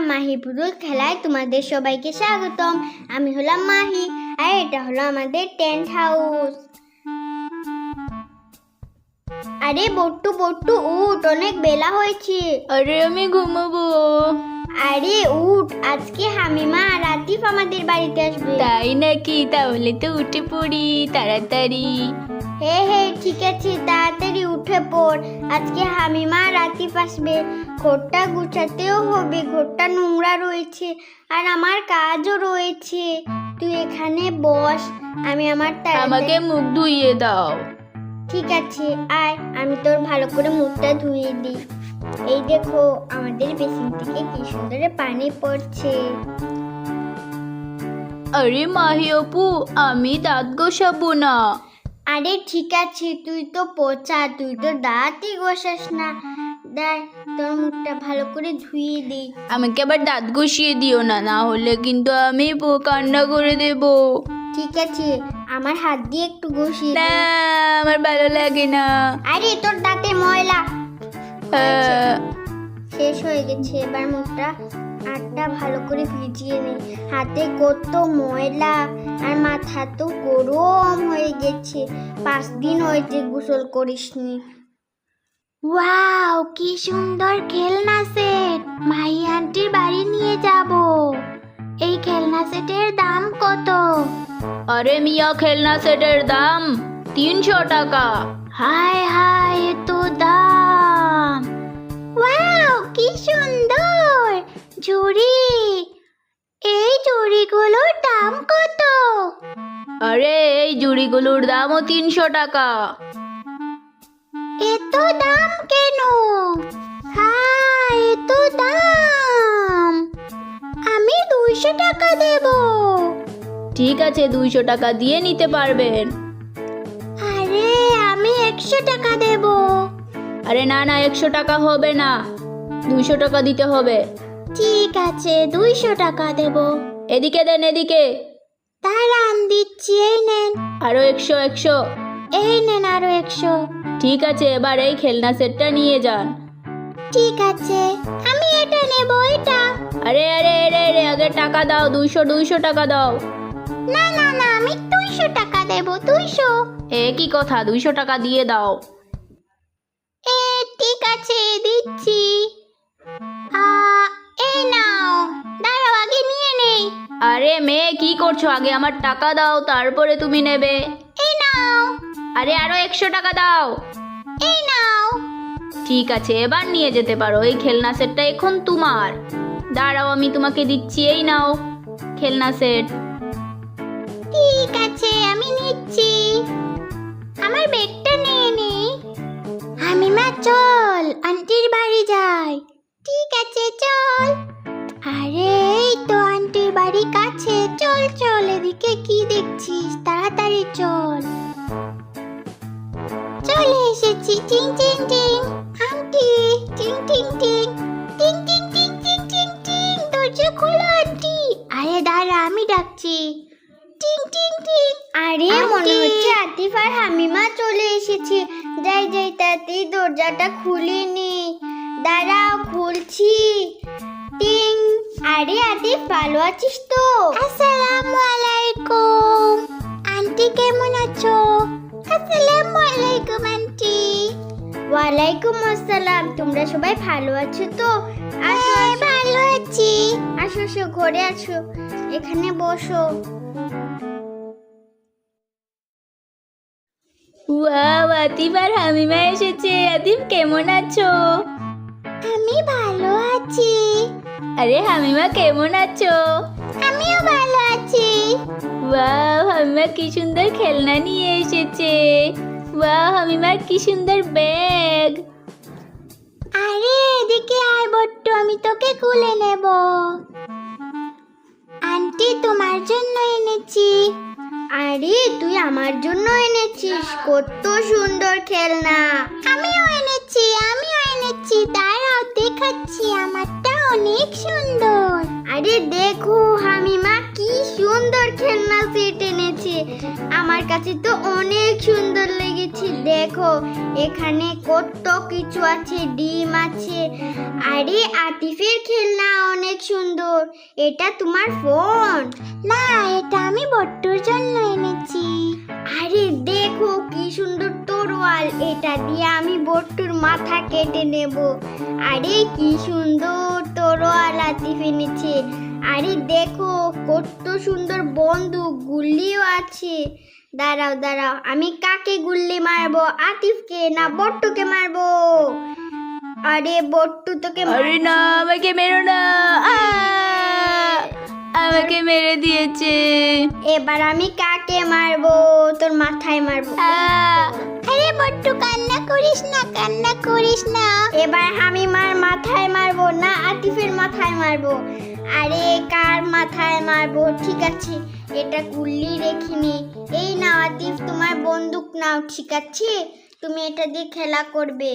মাহি পুতুল খেলায় তোমাদের সবাইকে স্বাগতম। আমি হলাম মাহি আর এটা হলো আমাদের টেন্ট হাউস আরে বট্টু বট্টু উঠ অনেক বেলা হয়েছে। আরে আমি ঘুমাবো। আরে উঠ আজকে হামিমা আর আতিফ আমাদের বাড়িতে আসবে। তাই নাকি? তাহলে তো উঠে পড়ি তাড়াতাড়ি। হে হে ঠিক আছে তাড়াতাড়ি উঠে পড়। আজকে হামিমা আর আতিফ আসবে। ঘরটা গুছাতেও হবে ঘরটা নোংরা রয়েছে আর আমার কাজও রয়েছে। তুই এখানে বস আমি আমার তাড়াতাড়ি- আমাকে মুখ ধুইয়ে দাও। ঠিক আছে আয় আমি তোর ভালো করে মুখটা ধুয়ে দিই। এই দেখো আমাদের বেসিন থেকে কি সুন্দর পানি পড়ছে। আরে মাহি অপু আমি দাঁত গোসাবো না। আরে ঠিক আছে তুই তো পচা তুই তো দাঁতই ঘষাস না। দেখ তোর মুখটা ভালো করে ধুয়ে দিই আমাকে আবার দাঁত ঘষিয়ে দিও না না হলে কিন্তু আমি প- কান্না করে দেব। ঠিক আছে আমার হাত দিয়ে একটু ঘষিয়ে না দে। আমার ভালো লাগে না। আরে তোর দাঁতে ময়লা। আহ, শেষ হয়ে গেছে এবার মুখটা হাতটা ভালো করে ভিজিয়ে নে হাতে কত ময়লা আর মাথা তো গরম হয়ে গেছে। পাঁচ দিন হয়েছে গোসল করিসনি। ওয়াও কি সুন্দর খেলনা সেট। মাই আন্টির বাড়ি নিয়ে যাব। এই খেলনা সেটের দাম কত? আরে মিয়া খেলনা সেটের দাম তিনশো টাকা। হায় হায় এত দাম। ওয়াও কি সুন্দর। ঝুড়ি এই ঝুড়িগুলোর দাম কত? আরে এই জুড়িগুলোর দামও তিনশো টাকা। এত দাম কেন? হায় এত দাম। আমি দুইশো টাকা দেব। ঠিক আছে দুইশো টাকা দিয়ে নিতে পারবেন। আরে আমি একশো টাকা দেব। আরে না না একশো টাকা হবে না। দুইশো টাকা দিতে হবে। ঠিক আছে দুইশো টাকা দেব। এদিকে দেন এদিকে। দাঁড়ান দিচ্ছি এই নেন। আরও একশো একশো। এই নেন আরও একশো। ঠিক আছে এবার এই খেলনা সেটটা নিয়ে যান। ঠিক আছে আমি এটা নেব এটা। আরে আরে আরে আরে আগে টাকা দাও দুইশো দুইশো টাকা দাও। না না না আমি দুইশো টাকা দেব দুইশো। এ কি কথা দুইশো টাকা দিয়ে দাও। এ ঠিক আছে দিচ্ছি। আ, এই নাও দাঁড়াও আগে নিয়ে নেই। আরে মেয়ে কি করছ? আগে আমার টাকা দাও তারপরে তুমি নেবে। এই নাও। আরে আরও একশো টাকা দাও। এই নাও। ঠিক আছে এবার নিয়ে যেতে পারো। এই খেলনা সেটটা এখন তোমার। দাঁড়াও আমি তোমাকে দিচ্ছি এই নাও খেলনা সেট। ঠিক আছে আমি নিচ্ছি। আমার ব্যাগটা নিয়ে নি। আমি মা চল আন্টির বাড়ি যাই। ঠিক আছে চল। আরে এই তো আন্টির বাড়ি কাছে। চল চল এদিকে কি দেখছিস? তাড়াতাড়ি চল। চলে এসেছি। টিং টিং টিং। আন্টি টিং টিং টিং। টিং টিং টিং টিং টিং টিং। দরজা খোলো আন্টি। আরে দাঁড়া আমি ডাকছি। টিং টিং টিং। আরে মনে হচ্ছে আতিফ আর হামিমা চলে এসেছে। যাই যাই তাড়াতাড়ি দরজাটা খুলে নি। দাঁড়াও খুলছি। টিং। আরে আতিফ ভালো আছিস তো? আসসালামু আলাইকুম। আন্টি কেমন আছো? আসসালামু আলাইকুম আন্টি। ওয়ালাইকুম আসসালাম। তোমরা সবাই ভালো আছো তো? হ্যাঁ ভালো আছি। আসো আসো ঘরে আছো। এখানে বসো। ওয়াও আতিফ আর হামিমা এসেছে। আতিফ কেমন আছো? আমি ভালো আছি। আরে হামিমা কেমন আছো? আমিও ভালো আছি। ওয়াও হামিমা কি সুন্দর খেলনা নিয়ে এসেছে। ওয়াও হামিমার কি সুন্দর ব্যাগ। আরে এদিকে আয় বট্টু আমি তোকে কুলে নেব। আন্টি তোমার জন্য এনেছি। আরে তুই আমার জন্য এনেছিস কত সুন্দর খেলনা। আমিও এনেছি আমিও এনেছি দাঁড়াও, দেখাচ্ছি আমারটা অনেক সুন্দর। আরে দেখো, হামিমা, কি সুন্দর খেলনা সেট এনেছে। আমার কাছে তো অনেক সুন্দর লেগেছে, দেখো, এখানে কত কিছু আছে, ডিম আছে। আরে, আতিফের খেলনা অনেক সুন্দর, এটা তোমার ফোন না, এটা আমি বট্টুর জন্য এনেছি। আরে দেখো কি সুন্দর তরোয়াল। এটা দিয়ে আমি বট্টুর মাথা কেটে নেব। আরে কি সুন্দর তরোয়াল আতিফ এনেছে আরে দেখো, কত সুন্দর বন্দুক গুল্লিও আছে। দাঁড়াও দাঁড়াও, আমি কাকে গুল্লি মারবো? আতিফকে না বট্টুকে মারবো? আরে বট্টু তোকে আরে না, আমাকে মেরো না! আমাকে মেরে দিয়েছে। এবার আমি কাকে মারবো? তোর মাথায় মারবো! আরে বট্টু কান্না করিস না কান্না করিস না। এবার আমি মার মাথায় মারবো না আতিফের মাথায় মারবো। আরে কার মাথায় মারবো? ঠিক আছে এটা গুল্লি রেখিনি। এই নাও আতিফ তোমার বন্দুক নাও ঠিক আছে? তুমি এটা দিয়ে খেলা করবে।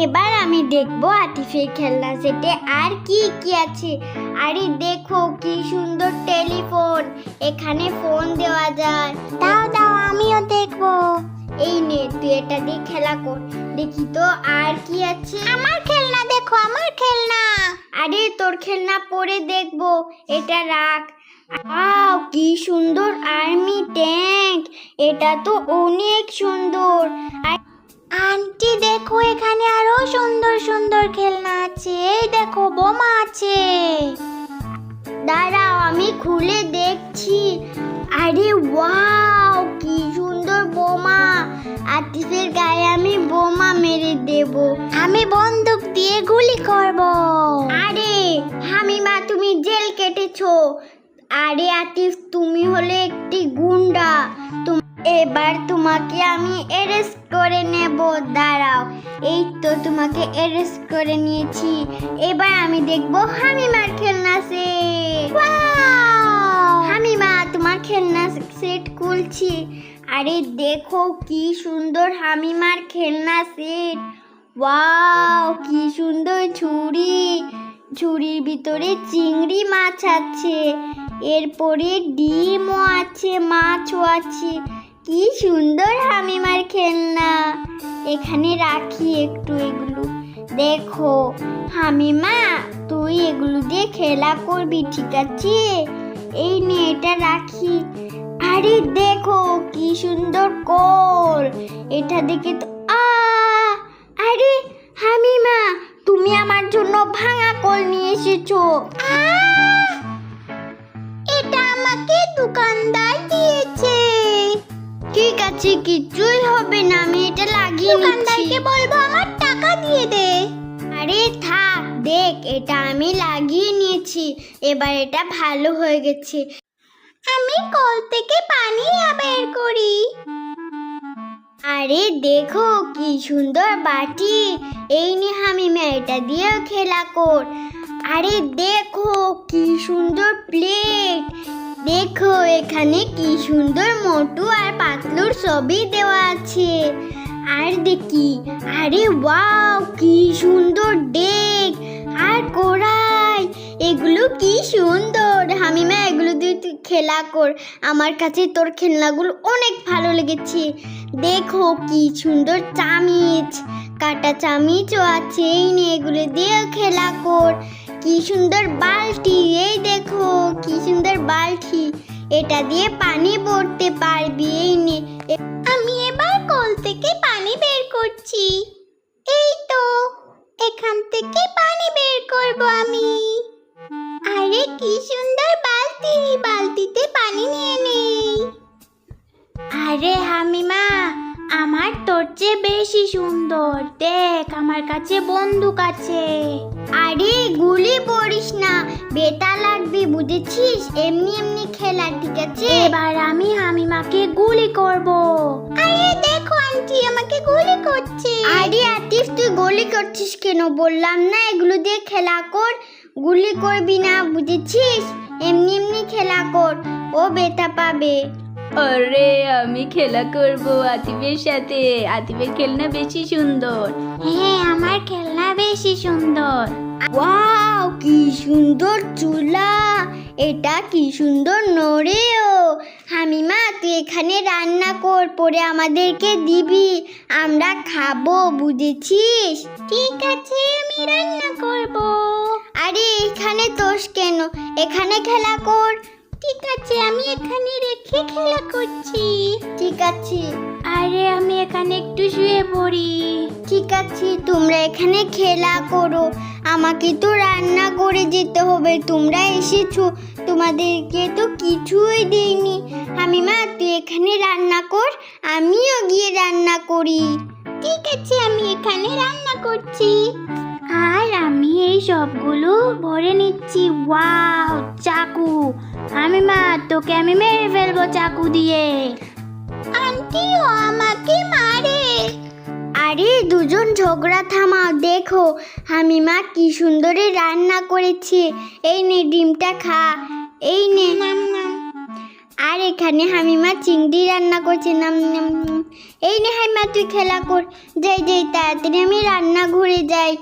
এবার আমি দেখব আতিফের খেলনা সেটে আর কি কি আছে। আরে দেখো কি সুন্দর টেলিফোন, এখানে ফোন দেওয়া যায়। দাও দাও, আমিও দেখব। এই নে, তুই এটা দিয়ে খেলা কর। দেখি তো আর কি আছে। আমার খেলনা, দেখো, আমার খেলনা। আরে তোর খেলনা পরে দেখব, এটা রাখ। আও কি সুন্দর আর্মি ট্যাঙ্ক। এটা তো অনেক সুন্দর। আর আন্টি, দেখো এখানে আরও সুন্দর সুন্দর খেলনা আছে। এই দেখো, বোমা আছে। দাঁড়াও, আমি খুলে দেখছি। আরে ওয়াও, কি সুন্দর বোমা। আতিফের গায়ে আমি বোমা মেরে দেব। আমি বন্দুক দিয়ে গুলি করব। আরে, হামিমা, তুমি জেল কেটেছো। আরে আতিফ, তুমি হলে একটি গুন্ডা। এবার তোমাকে আমি অ্যারেস্ট করে নেব। দাঁড়াও, এই তো তোমাকে অ্যারেস্ট করে নিয়েছি। এবার আমি দেখব হামিমার খেলনা সেট হামিমা, তোমার খেলনা সেট খুলছি। আরে দেখো কি সুন্দর হামিমার খেলনা সেট ওয়াও কি সুন্দর ছুরি ঝুড়ির ভিতরে চিংড়ি মাছ আছে। এরপরে ডিমও আছে, মাছও আছে। কি সুন্দর হামিমার খেলনা। এখানে রাখি একটু এগুলো। দেখো, হামিমা, তুই এগুলো দিয়ে খেলা করবি, ঠিক আছে? এই নে এটা রাখি। আরে দেখো, কি সুন্দর কল। এটা দেখে তো, আ! আরে হামিমা, তুমি আমার জন্য ভাঙা কল নিয়ে এসেছ। এটা আমাকে দোকানদার দিয়েছে। ঠিক আছে কিছুই হবে না আমি এটা লাগিয়ে দোকানদারকে বলব আমার টাকা দিয়ে দে। আরে থাক দেখ এটা আমি লাগিয়ে নিয়েছি এবার এটা ভালো হয়ে গেছে। আমি কল থেকে পানি বের করি। আরে দেখো কি সুন্দর বাটি। এই নে হামিমা এটা দিয়েও খেলা কর। আরে দেখো কি সুন্দর প্লেট দেখো, এখানে কি সুন্দর মোটু আর পাতলুর ছবি দেওয়া আছে। আর দেখি, আরে ওয়াও, কি সুন্দর ডেক আর কোরাই এগুলো কি সুন্দর। হামিমা, এগুলো দিয়ে তুই খেলা কর। আমার কাছে তোর খেলনাগুলো অনেক ভালো লেগেছে। দেখো, কি সুন্দর চামিচ, কাটা চামিচও আছে এগুলো দিয়েও খেলা কর। কি সুন্দর বালতি, এই দেখো, কি সুন্দর বালতি। এটা দিয়ে পানি ভরতে পারবি, এই নে। আমি এবার কল থেকে পানি বের করছি। এই তো, এখান থেকে পানি বের করব আমি। আরে, কি সুন্দর বালতি, বালতিতে পানি নিয়ে নেই। আরে, হামিমা আমার তোর চেয়ে বেশি সুন্দর। দেখ, আমার কাছে বন্দুক আছে। আরে, গুলি পড়িস না। বেটা লাগবে, বুঝেছিস? এমনি এমনি খেলা ঠিক আছে? এবার আমি হামিমাকে গুলি করব। আরে, দেখো, আন্টি আমাকে গুলি করছে। আরে, আতিফ, তুই গুলি করছিস কেন? বললাম না, এগুলো দিয়ে খেলা কর। গুলি করবি না, বুঝেছিস? এমনি এমনি খেলা কর। ও বেটা পাবে। আরে আমি খেলা করব আতিফের সাথে। আতিফের খেলনা বেশি সুন্দর। হ্যাঁ আমার খেলনা বেশি সুন্দর। ওয়াও কি সুন্দর চুলা। এটা কি সুন্দর নড়েও। হামিমা তুই এখানে রান্না কর পরে আমাদেরকে দিবি। আমরা খাব বুঝেছিস? ঠিক আছে আমি রান্না করব। আরে এখানে তোষ কেন? এখানে খেলা কর। ঠিক আছে আমি এখানে রেখে খেলা করছি? ঠিক আছে। আরে আমি এখানে একটু শুয়ে পড়ি। ঠিক আছে তোমরা এখানে খেলা করো। আমাকে তো রান্না করে যেতে হবে। তোমরা এসেছ। তোমাদেরকে তো কিছুই দেইনি। আমি মা তুই এখানে রান্না কর। আমিও গিয়ে রান্না করি। ঠিক আছে আমি এখানে রান্না করছি। আর আমি সবগুলো ভরে নিচ্ছি। ওয়াও, চাকু। আমি মা, তোকে আমি মেরে ফেলব চাকু দিয়ে। আন্টিও আমাকে মারে। আরে, দুজন ঝগড়া থামাও, দেখো। আমি মা, কি সুন্দরে রান্না করেছে। এই নে, ডিমটা খা। এই নে। আর এখানে হামিমা চিংড়ি রান্না করছে, নাম। এই নে হামিমা, তুই খেলা কর। যাই যাই, তাড়াতাড়ি আমি রান্না ঘরে যাই।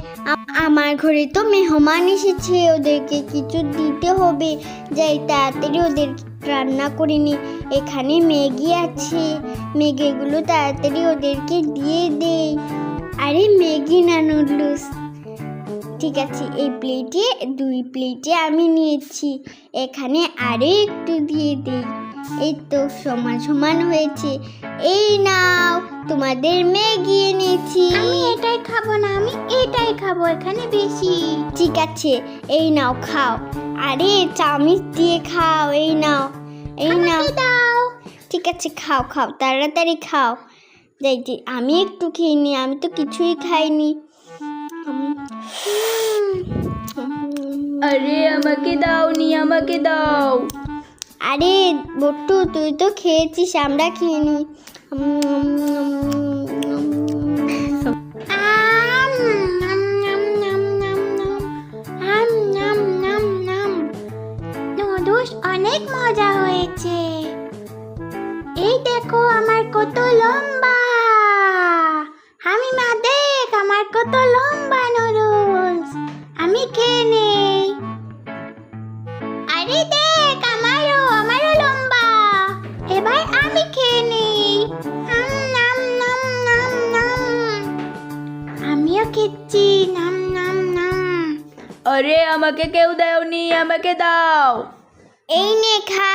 আমার ঘরে তো মেহমান এসেছে, ওদেরকে কিছু দিতে হবে। যাই, তাড়াতাড়ি ওদের রান্না করে নি। এখানে ম্যাগি আছে। ম্যাগিগুলো তাড়াতাড়ি ওদেরকে দিয়ে দেই। আরে, ম্যাগি না, নুডলস। ঠিক আছে, এই প্লেটে, দুই প্লেটে আমি নিয়েছি। এখানে আরও একটু দিয়ে দিই। এই তো সমান সমান হয়েছে। এই নাও তোমাদের ম্যাগি এনেছি আমি এটাই খাব না আমি এটাই খাব এখানে বেশি। ঠিক আছে এই নাও খাও। আরে চামিচ দিয়ে খাও এই নাও এই নাও। দাও। ঠিক আছে খাও খাও তাড়াতাড়ি খাও। যাই যে আমি একটু খেয়ে নি আমি তো কিছুই খাইনি। আরে আমাকে দাও নি আমাকে দাও। আরে বট্টু, তুই তো খেয়েছিস, আমরা খেয়ে অনেক মজা হয়েছে। এই দেখো, আমার কত লম্বা। আমি মা দেখ, আমার কত লম্বা নুডলস। আমি খেয়ে নেই আরে আমাকে কেউ দাওনি আমাকে দাও। এই নে খা।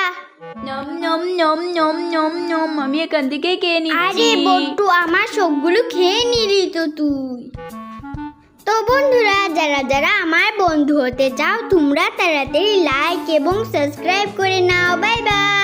নম নম নম নম নম নম আমি এখান থেকে খেয়ে নিচ্ছি। আরে বট্টু আমার সবগুলো খেয়ে নিলি তো তুই। তো বন্ধুরা যারা যারা আমার বন্ধু হতে চাও তোমরা তাড়াতাড়ি লাইক এবং সাবস্ক্রাইব করে নাও। Bye bye